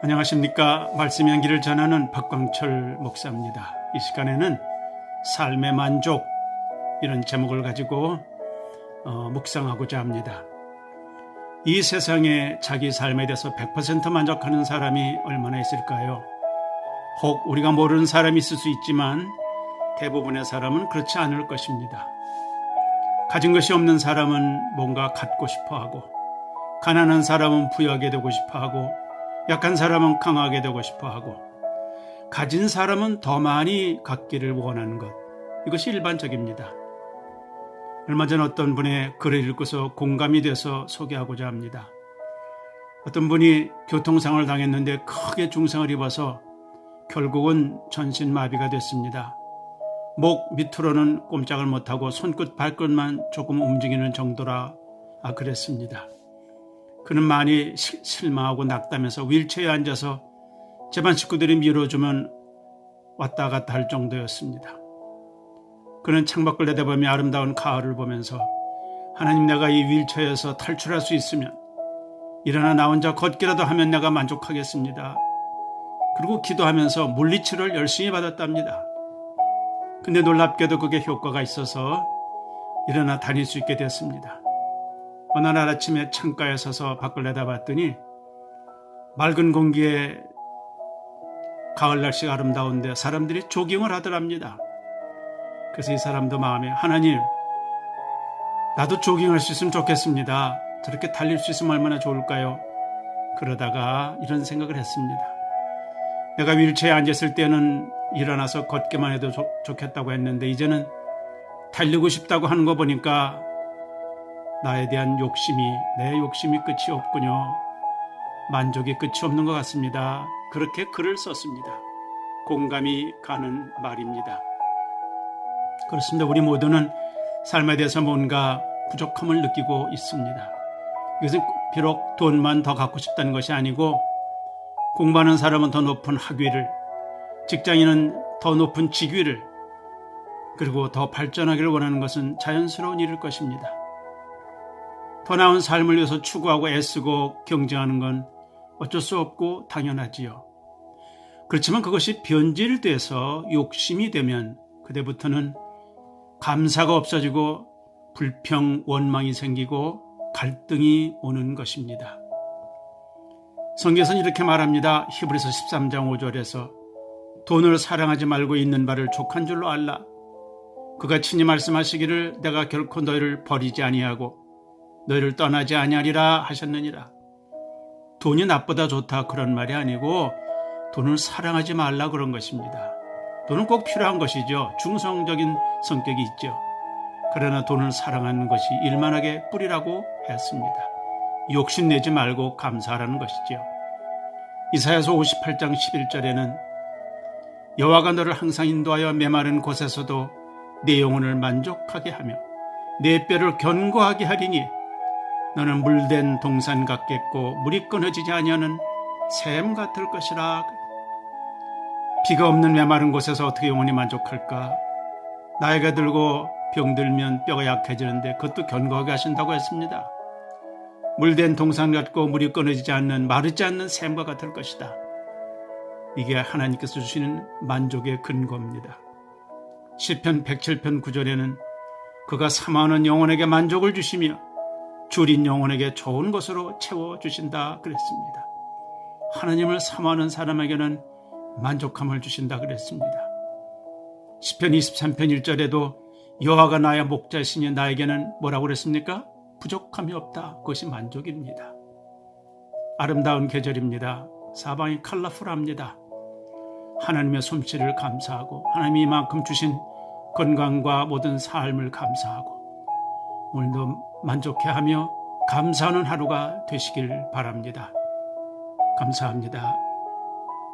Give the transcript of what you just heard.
안녕하십니까. 말씀의 향기를 전하는 박광철 목사입니다. 이 시간에는 삶의 만족 이런 제목을 가지고 어, 묵상하고자 합니다. 이 세상에 자기 삶에 대해서 100% 만족하는 사람이 얼마나 있을까요? 혹 우리가 모르는 사람이 있을 수 있지만 대부분의 사람은 그렇지 않을 것입니다. 가진 것이 없는 사람은 뭔가 갖고 싶어 하고, 가난한 사람은 부유하게 되고 싶어 하고, 약한 사람은 강하게 되고 싶어 하고, 가진 사람은 더 많이 갖기를 원하는 것. 이것이 일반적입니다. 얼마 전 어떤 분의 글을 읽고서 공감이 돼서 소개하고자 합니다. 어떤 분이 교통상을 당했는데 크게 중상을 입어서 결국은 전신마비가 됐습니다. 목 밑으로는 꼼짝을 못하고 손끝 발끝만 조금 움직이는 정도라 아, 그랬습니다. 그는 많이 시, 실망하고 낙담해서 윌체어에 앉아서 집안 식구들이 밀어주면 왔다 갔다 할 정도였습니다. 그는 창밖을 내다보며 아름다운 가을을 보면서 하나님 내가 이 윌체어에서 탈출할 수 있으면 일어나 나 혼자 걷기라도 하면 내가 만족하겠습니다. 그리고 기도하면서 물리치료를 열심히 받았답니다. 근데 놀랍게도 그게 효과가 있어서 일어나 다닐 수 있게 됐습니다. 어느 날 아침에 창가에 서서 밖을 내다봤더니 맑은 공기에 가을 날씨가 아름다운데 사람들이 조깅을 하더랍니다. 그래서 이 사람도 마음에 하나님 나도 조깅할 수 있으면 좋겠습니다. 저렇게 달릴 수 있으면 얼마나 좋을까요? 그러다가 이런 생각을 했습니다. 내가 윌체어에 앉았을 때는 일어나서 걷기만 해도 좋, 좋겠다고 했는데 이제는 달리고 싶다고 하는 거 보니까 나에 대한 욕심이 내 욕심이 끝이 없군요. 만족이 끝이 없는 것 같습니다. 그렇게 글을 썼습니다. 공감이 가는 말입니다. 그렇습니다. 우리 모두는 삶에 대해서 뭔가 부족함을 느끼고 있습니다. 이것은 비록 돈만 더 갖고 싶다는 것이 아니고 공부하는 사람은 더 높은 학위를, 직장인은 더 높은 직위를, 그리고 더 발전하기를 원하는 것은 자연스러운 일일 것입니다. 더 나은 삶을 위해서 추구하고 애쓰고 경쟁하는 건 어쩔 수 없고 당연하지요. 그렇지만 그것이 변질돼서 욕심이 되면 그때부터는 감사가 없어지고 불평, 원망이 생기고 갈등이 오는 것입니다. 성경에서는 이렇게 말합니다. 히브리서 13장 5절에서 돈을 사랑하지 말고 있는 바를 족한 줄로 알라. 그가 친히 말씀하시기를 내가 결코 너희를 버리지 아니하고 너희를 떠나지 아니하리라 하셨느니라. 돈이 나쁘다 좋다 그런 말이 아니고 돈을 사랑하지 말라 그런 것입니다. 돈은 꼭 필요한 것이죠. 중성적인 성격이 있죠. 그러나 돈을 사랑하는 것이 일만하게 뿌리라고 했습니다. 욕심내지 말고 감사하라는 것이지요. 이사야서 58장 11절에는 여호와가 너를 항상 인도하여 메마른 곳에서도 내 영혼을 만족하게 하며 내 뼈를 견고하게 하리니 너는 물된 동산 같겠고 물이 끊어지지 아니하는 샘 같을 것이라. 비가 없는 메마른 곳에서 어떻게 영혼이 만족할까? 나이가 들고 병들면 뼈가 약해지는데 그것도 견고하게 하신다고 했습니다. 물된 동산 같고 물이 끊어지지 않는 마르지 않는 샘과 같을 것이다. 이게 하나님께서 주시는 만족의 근거입니다. 시편 107편 9절에는 그가 사모하는 영혼에게 만족을 주시며 줄인 영혼에게 좋은 것으로 채워 주신다 그랬습니다. 하나님을 사모하는 사람에게는 만족함을 주신다 그랬습니다. 시편 23편 1절에도 여호와가 나의 목자시니 나에게는 뭐라고 그랬습니까? 부족함이 없다. 그것이 만족입니다. 아름다운 계절입니다. 사방이 컬러풀합니다. 하나님의 솜씨를 감사하고 하나님이 이만큼 주신 건강과 모든 삶을 감사하고 오늘도 만족해하며 감사하는 하루가 되시길 바랍니다. 감사합니다.